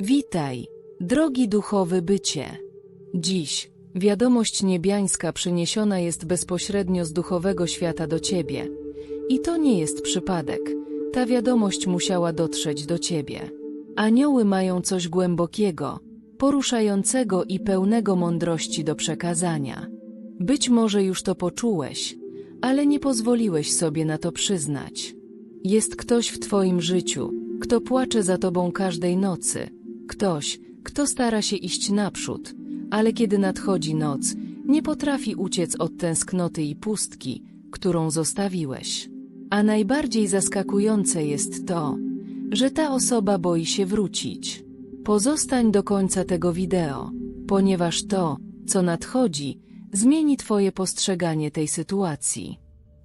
Witaj, drogi duchowy bycie. Dziś wiadomość niebiańska przyniesiona jest bezpośrednio z duchowego świata do ciebie. I to nie jest przypadek. Ta wiadomość musiała dotrzeć do ciebie. Anioły mają coś głębokiego, poruszającego i pełnego mądrości do przekazania. Być może już to poczułeś, ale nie pozwoliłeś sobie na to przyznać. Jest ktoś w Twoim życiu, kto płacze za Tobą każdej nocy, ktoś, kto stara się iść naprzód, ale kiedy nadchodzi noc, nie potrafi uciec od tęsknoty i pustki, którą zostawiłeś. A najbardziej zaskakujące jest to, że ta osoba boi się wrócić. Pozostań do końca tego wideo, ponieważ to, co nadchodzi, zmieni Twoje postrzeganie tej sytuacji.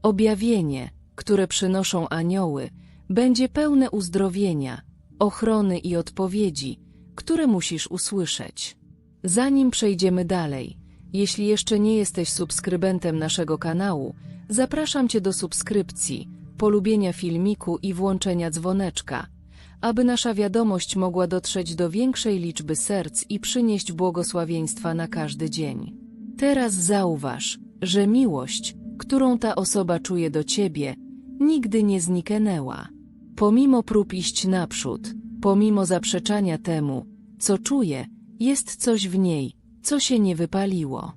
Objawienie, które przynoszą anioły, będzie pełne uzdrowienia, ochrony i odpowiedzi, które musisz usłyszeć. Zanim przejdziemy dalej, jeśli jeszcze nie jesteś subskrybentem naszego kanału, zapraszam Cię do subskrypcji, polubienia filmiku i włączenia dzwoneczka, aby nasza wiadomość mogła dotrzeć do większej liczby serc i przynieść błogosławieństwa na każdy dzień. Teraz zauważ, że miłość, którą ta osoba czuje do ciebie, nigdy nie zniknęła. Pomimo prób iść naprzód, pomimo zaprzeczania temu, co czuje, jest coś w niej, co się nie wypaliło.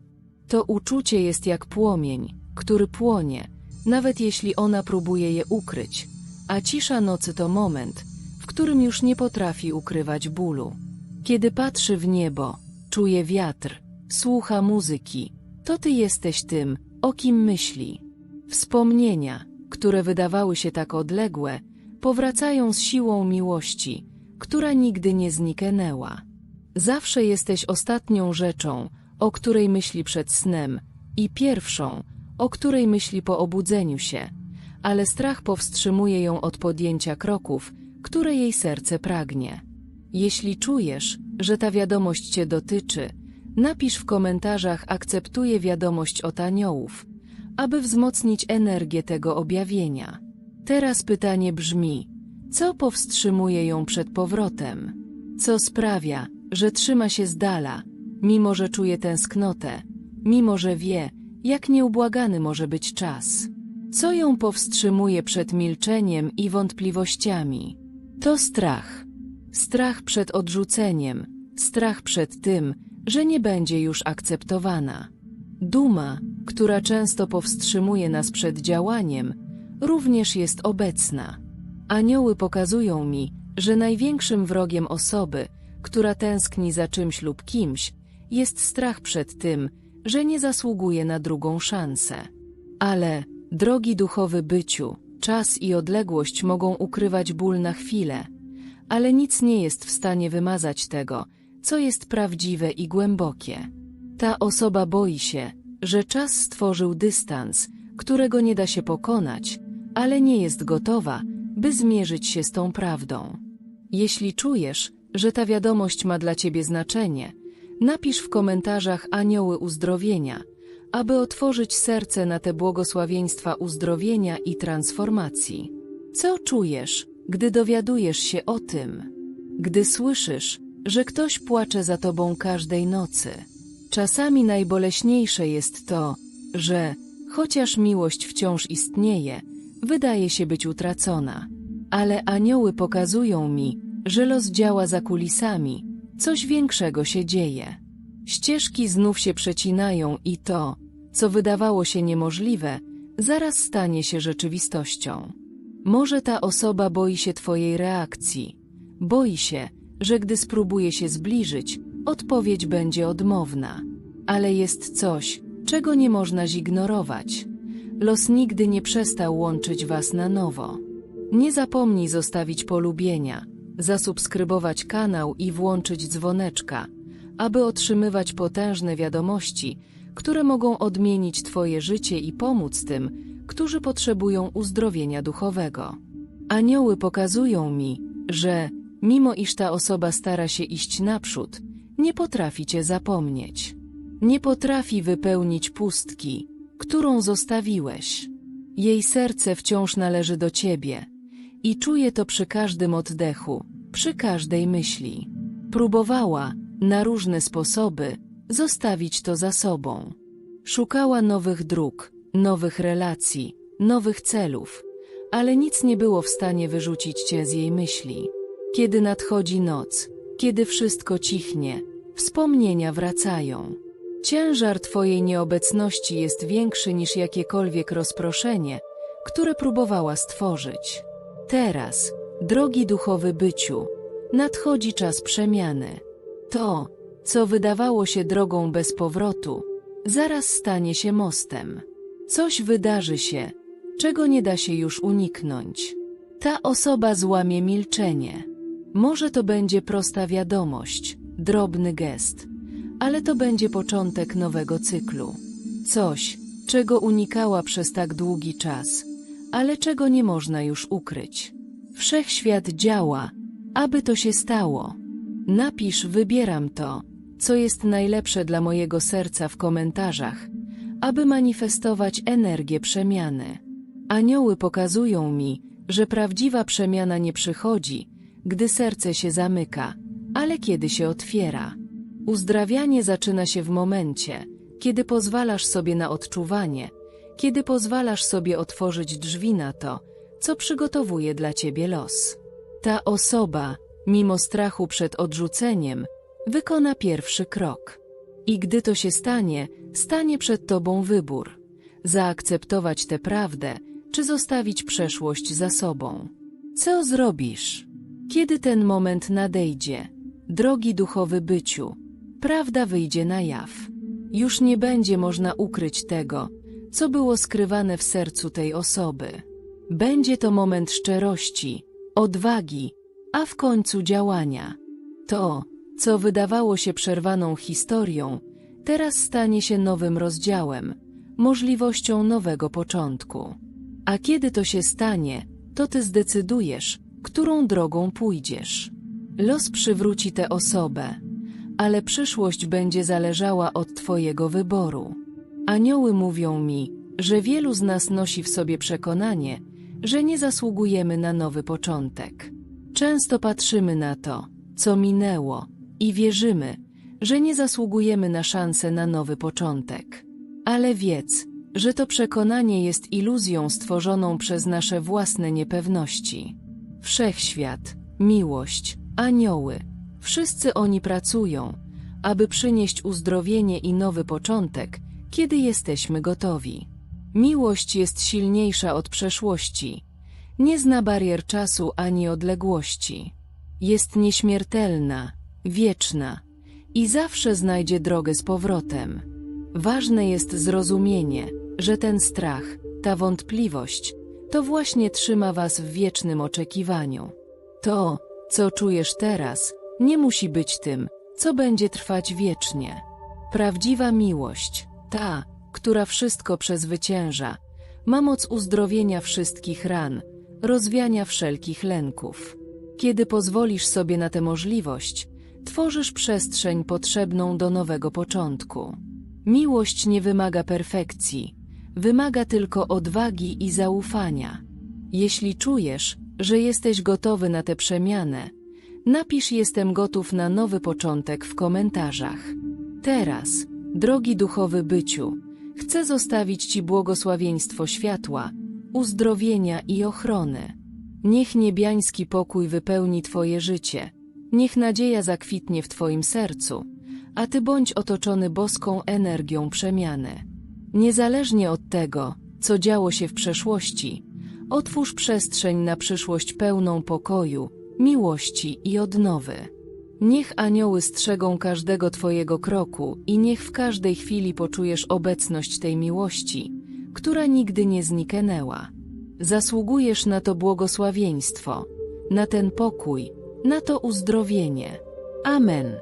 To uczucie jest jak płomień, który płonie, nawet jeśli ona próbuje je ukryć, a cisza nocy to moment, w którym już nie potrafi ukrywać bólu. Kiedy patrzy w niebo, czuje wiatr, słucha muzyki, to ty jesteś tym, o kim myśli. Wspomnienia, które wydawały się tak odległe, powracają z siłą miłości, która nigdy nie zniknęła. Zawsze jesteś ostatnią rzeczą, o której myśli przed snem, i pierwszą, o której myśli po obudzeniu się, ale strach powstrzymuje ją od podjęcia kroków, które jej serce pragnie. Jeśli czujesz, że ta wiadomość cię dotyczy, napisz w komentarzach akceptuję wiadomość od aniołów, aby wzmocnić energię tego objawienia. Teraz pytanie brzmi, co powstrzymuje ją przed powrotem? Co sprawia, że trzyma się z dala, mimo że czuje tęsknotę, mimo że wie, jak nieubłagany może być czas? Co ją powstrzymuje przed milczeniem i wątpliwościami? To strach. Strach przed odrzuceniem, strach przed tym, że nie będzie już akceptowana. Duma, która często powstrzymuje nas przed działaniem, również jest obecna. Anioły pokazują mi, że największym wrogiem osoby, która tęskni za czymś lub kimś, jest strach przed tym, że nie zasługuje na drugą szansę. Ale, drogi duchowy byciu, czas i odległość mogą ukrywać ból na chwilę, ale nic nie jest w stanie wymazać tego, co jest prawdziwe i głębokie. Ta osoba boi się, że czas stworzył dystans, którego nie da się pokonać, ale nie jest gotowa, by zmierzyć się z tą prawdą. Jeśli czujesz, że ta wiadomość ma dla ciebie znaczenie, napisz w komentarzach anioły uzdrowienia, aby otworzyć serce na te błogosławieństwa uzdrowienia i transformacji. Co czujesz, gdy dowiadujesz się o tym? Gdy słyszysz, że ktoś płacze za tobą każdej nocy. Czasami najboleśniejsze jest to, że, chociaż miłość wciąż istnieje, wydaje się być utracona. Ale anioły pokazują mi, że los działa za kulisami, coś większego się dzieje. Ścieżki znów się przecinają i to, co wydawało się niemożliwe, zaraz stanie się rzeczywistością. Może ta osoba boi się Twojej reakcji, boi się, że gdy spróbuje się zbliżyć, odpowiedź będzie odmowna. Ale jest coś, czego nie można zignorować. Los nigdy nie przestał łączyć Was na nowo. Nie zapomnij zostawić polubienia, zasubskrybować kanał i włączyć dzwoneczka, aby otrzymywać potężne wiadomości, które mogą odmienić Twoje życie i pomóc tym, którzy potrzebują uzdrowienia duchowego. Anioły pokazują mi, że, mimo iż ta osoba stara się iść naprzód, nie potrafi Cię zapomnieć. Nie potrafi wypełnić pustki, którą zostawiłeś. Jej serce wciąż należy do Ciebie i czuje to przy każdym oddechu, przy każdej myśli. Próbowała, na różne sposoby, zostawić to za sobą. Szukała nowych dróg, nowych relacji, nowych celów, ale nic nie było w stanie wyrzucić cię z jej myśli. Kiedy nadchodzi noc, kiedy wszystko cichnie, wspomnienia wracają. Ciężar twojej nieobecności jest większy niż jakiekolwiek rozproszenie, które próbowała stworzyć. Teraz, drogi duchowy byciu, nadchodzi czas przemiany. To, co wydawało się drogą bez powrotu, zaraz stanie się mostem. Coś wydarzy się, czego nie da się już uniknąć. Ta osoba złamie milczenie. Może to będzie prosta wiadomość, drobny gest, ale to będzie początek nowego cyklu. Coś, czego unikała przez tak długi czas, ale czego nie można już ukryć. Wszechświat działa, aby to się stało. Napisz wybieram to, co jest najlepsze dla mojego serca w komentarzach, aby manifestować energię przemiany. Anioły pokazują mi, że prawdziwa przemiana nie przychodzi, gdy serce się zamyka, ale kiedy się otwiera. Uzdrawianie zaczyna się w momencie, kiedy pozwalasz sobie na odczuwanie, kiedy pozwalasz sobie otworzyć drzwi na to, co przygotowuje dla ciebie los. Ta osoba, mimo strachu przed odrzuceniem, wykona pierwszy krok. I gdy to się stanie, stanie przed tobą wybór: zaakceptować tę prawdę, czy zostawić przeszłość za sobą. Co zrobisz? Kiedy ten moment nadejdzie, drogi duchowy byciu, prawda wyjdzie na jaw. Już nie będzie można ukryć tego, co było skrywane w sercu tej osoby. Będzie to moment szczerości, odwagi, a w końcu działania. To, co wydawało się przerwaną historią, teraz stanie się nowym rozdziałem, możliwością nowego początku. A kiedy to się stanie, to ty zdecydujesz, którą drogą pójdziesz. Los przywróci tę osobę, ale przyszłość będzie zależała od twojego wyboru. Anioły mówią mi, że wielu z nas nosi w sobie przekonanie, że nie zasługujemy na nowy początek. Często patrzymy na to, co minęło, i wierzymy, że nie zasługujemy na szansę na nowy początek. Ale wiedz, że to przekonanie jest iluzją stworzoną przez nasze własne niepewności. Wszechświat, miłość, anioły, wszyscy oni pracują, aby przynieść uzdrowienie i nowy początek, kiedy jesteśmy gotowi. Miłość jest silniejsza od przeszłości. Nie zna barier czasu ani odległości. Jest nieśmiertelna, wieczna i zawsze znajdzie drogę z powrotem. Ważne jest zrozumienie, że ten strach, ta wątpliwość, to właśnie trzyma was w wiecznym oczekiwaniu. To, co czujesz teraz, nie musi być tym, co będzie trwać wiecznie. Prawdziwa miłość, ta, która wszystko przezwycięża, ma moc uzdrowienia wszystkich ran, rozwiania wszelkich lęków. Kiedy pozwolisz sobie na tę możliwość, tworzysz przestrzeń potrzebną do nowego początku. Miłość nie wymaga perfekcji, wymaga tylko odwagi i zaufania. Jeśli czujesz, że jesteś gotowy na tę przemianę, napisz jestem gotów na nowy początek w komentarzach. Teraz, drogi duchowy byciu, chcę zostawić Ci błogosławieństwo światła, uzdrowienia i ochrony. Niech niebiański pokój wypełni Twoje życie, niech nadzieja zakwitnie w Twoim sercu, a Ty bądź otoczony boską energią przemiany. Niezależnie od tego, co działo się w przeszłości, otwórz przestrzeń na przyszłość pełną pokoju, miłości i odnowy. Niech anioły strzegą każdego Twojego kroku i niech w każdej chwili poczujesz obecność tej miłości, która nigdy nie zniknęła. Zasługujesz na to błogosławieństwo, na ten pokój, na to uzdrowienie. Amen.